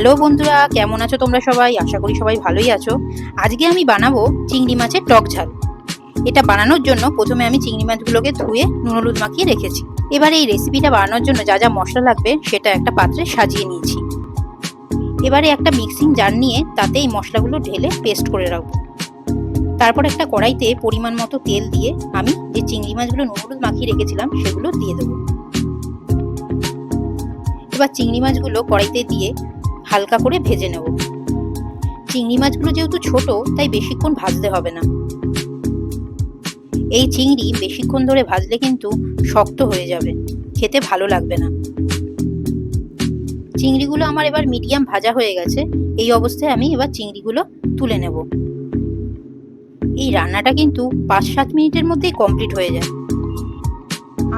Hello বন্ধুরা, কেমন আছো তোমরা সবাই? আশা করি সবাই ভালোই আছো। আজকে আমি বানাবো চিংড়ি মাছের টক ঝাল। এটা বানানোর জন্য প্রথমে আমি চিংড়ি মাছগুলোকে ধুয়ে নুন হলুদ মাখিয়ে রেখেছি। এবার এই রেসিপিটা বানানোর জন্য যা যা মশলা লাগবে সেটা একটা পাত্রে সাজিয়ে নিয়েছি। এবারে একটা মিক্সিং জার নিয়ে তাতে এই মশলাগুলো ঢেলে পেস্ট করে রাখব। তারপর একটা কড়াইতে পরিমাণ মতো তেল দিয়ে আমি যে চিংড়ি মাছগুলো নুন হলুদ মাখিয়ে রেখেছিলাম সেগুলো দিয়ে দেবো। এবার চিংড়ি মাছগুলো কড়াইতে দিয়ে হালকা করে ভেজে নেব। চিংড়ি মাছগুলো যেহেতু ছোট, তাই বেশিক্ষণ ভাজতে হবে না। এই চিংড়ি বেশিক্ষণ ধরে ভাজলে কিন্তু শক্ত হয়ে যাবে, খেতে ভালো লাগবে না। চিংড়িগুলো আমার এবার মিডিয়াম ভাজা হয়ে গেছে, এই অবস্থায় আমি এবার চিংড়িগুলো তুলে নেব। এই রান্নাটা কিন্তু পাঁচ সাত মিনিটের মধ্যেই কমপ্লিট হয়ে যায়।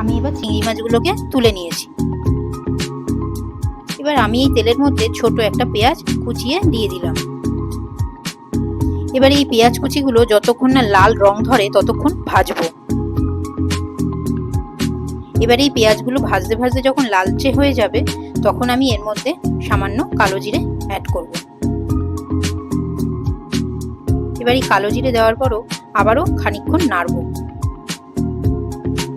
আমি এবার চিংড়ি মাছগুলোকে তুলে নিয়েছি। এবার আমি এই তেলের মধ্যে ছোট একটা পেঁয়াজ কুচিয়ে দিয়ে দিলাম। এবার এই পেঁয়াজ কুচিগুলো যতক্ষণ না লাল রং ধরে ততক্ষণ ভাজবো। এবার এই পেঁয়াজগুলো ভাজতে ভাজতে যখন লালচে হয়ে যাবে, তখন আমি এর মধ্যে সামান্য কালো জিরে অ্যাড করব। এবার এই কালো জিরে দেওয়ার পরও আবারও খানিকক্ষণ নাড়ব।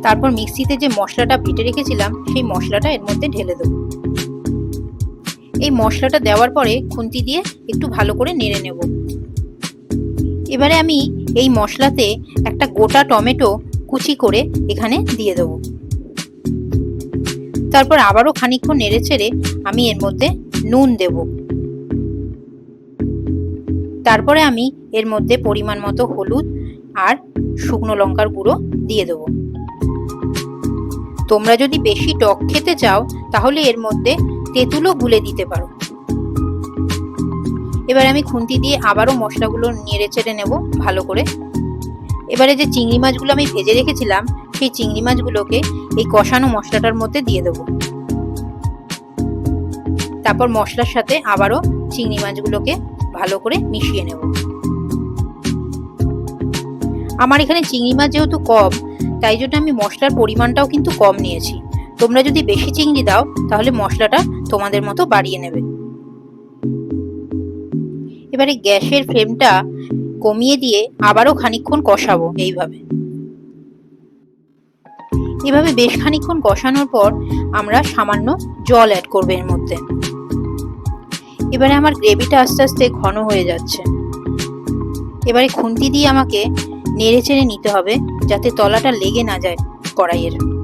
তারপর মিক্সিতে যে মশলাটা বেটে রেখেছিলাম, সেই মশলাটা এর মধ্যে ঢেলে দেবো। এই মশলাটা দেওয়ার পরে খুন্তি দিয়ে একটু ভালো করে নেড়ে নেব। এবারে আমি এই মশলাতে একটা গোটা টমেটো কুচি করে এখানে দিয়ে দেব। তারপর আবারও খানিকক্ষণ নেড়ে চেড়ে আমি এর মধ্যে নুন দেব। তারপরে আমি এর মধ্যে পরিমাণ মতো হলুদ আর শুকনো লঙ্কার গুঁড়ো দিয়ে দেব। তোমরা যদি বেশি টক খেতে চাও, তাহলে এর মধ্যে তেঁতুলও গুলে দিতে পারো। এবার আমি খুন্তি দিয়ে আবারও মশলাগুলো নেড়ে চেড়ে নেব ভালো করে। এবারে যে চিংড়ি মাছগুলো আমি ভেজে রেখেছিলাম, সেই চিংড়ি মাছগুলোকে এই কষানো মশলাটার মধ্যে দিয়ে দেবো। তারপর মশলার সাথে আবারও চিংড়ি মাছগুলোকে ভালো করে মিশিয়ে নেব। আমার এখানে চিংড়ি মাছ যেহেতু কম, তাই জন্য আমি মশলার পরিমাণটাও কিন্তু কম নিয়েছি। তোমরা যদি বেশি চিংড়ি দাও, তাহলে মশলাটা তোমাদের মতো বাড়িয়ে নেবে। এবারে গ্যাসের ফ্লেমটা কমিয়ে দিয়ে আবারও খানিকক্ষণ কষাবো এইভাবে। এভাবে বেশ খানিকক্ষণ কষানোর পর আমরা সামান্য জল অ্যাড করব এর মধ্যে। এবারে আমার গ্রেভিটা আস্তে আস্তে ঘন হয়ে যাচ্ছে। এবারে খুন্তি দিয়ে আমাকে নেড়ে চেড়ে নিতে হবে, যাতে তলাটা লেগে না যায় কড়াইয়ের।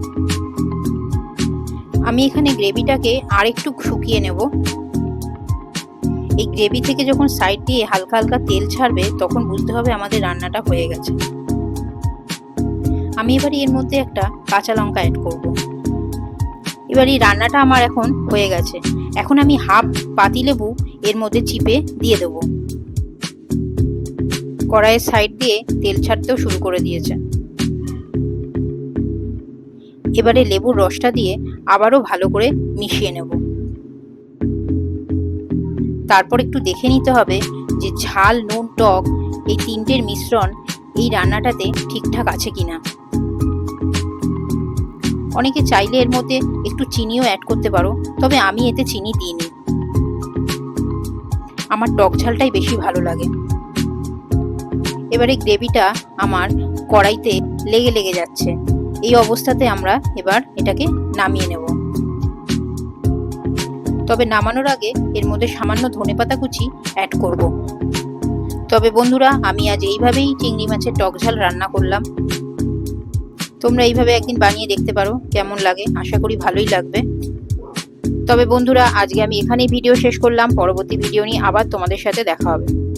আমি এখানে গ্রেভিটাকে আর একটু শুকিয়ে নেব। এই গ্রেভি থেকে যখন সাইড দিয়ে হালকা হালকা তেল ছাড়বে, তখন বুঝতে হবে আমাদের রান্নাটা হয়ে গেছে। আমি এবার এর মধ্যে একটা কাঁচা লঙ্কা অ্যাড করব। এবার এই রান্নাটা আমার এখন হয়ে গেছে। এখন আমি হাফ পাতিলেবু এর মধ্যে চিপে দিয়ে দেব। কড়াইয়ের সাইড দিয়ে তেল ছাড়তেও শুরু করে দিয়েছে। এবারে লেবুর রসটা দিয়ে আবারও ভালো করে মিশিয়ে নেব। তারপর একটু দেখে নিতে হবে যে ঝাল, নুন, টক এই তিনটের মিশ্রণ এই রান্নাটাতে ঠিকঠাক আছে কিনা। অনেকে চাইলে এর মধ্যে একটু চিনিও অ্যাড করতে পারো, তবে আমি এতে চিনি দিইনি। আমার টক ঝালটাই বেশি ভালো লাগে। এবারে গ্রেভিটা আমার কড়াইতে লেগে লেগে যাচ্ছে। এই অবস্থাতে আমরা এবার এটাকে নামিয়ে নেব। তবে নামানোর আগে এর মধ্যে সামান্য ধনেপাতা কুচি অ্যাড করব। তবে বন্ধুরা, আমি আজ এইভাবেই চিংড়ি মাছের টক ঝাল রান্না করলাম। তোমরা এইভাবে একদিন বানিয়ে দেখতে পারো, কেমন লাগে, আশা করি ভালোই লাগবে। তবে বন্ধুরা, আজকে আমি এখানেই ভিডিও শেষ করলাম। পরবর্তী ভিডিও নিয়ে আবার তোমাদের সাথে দেখা হবে।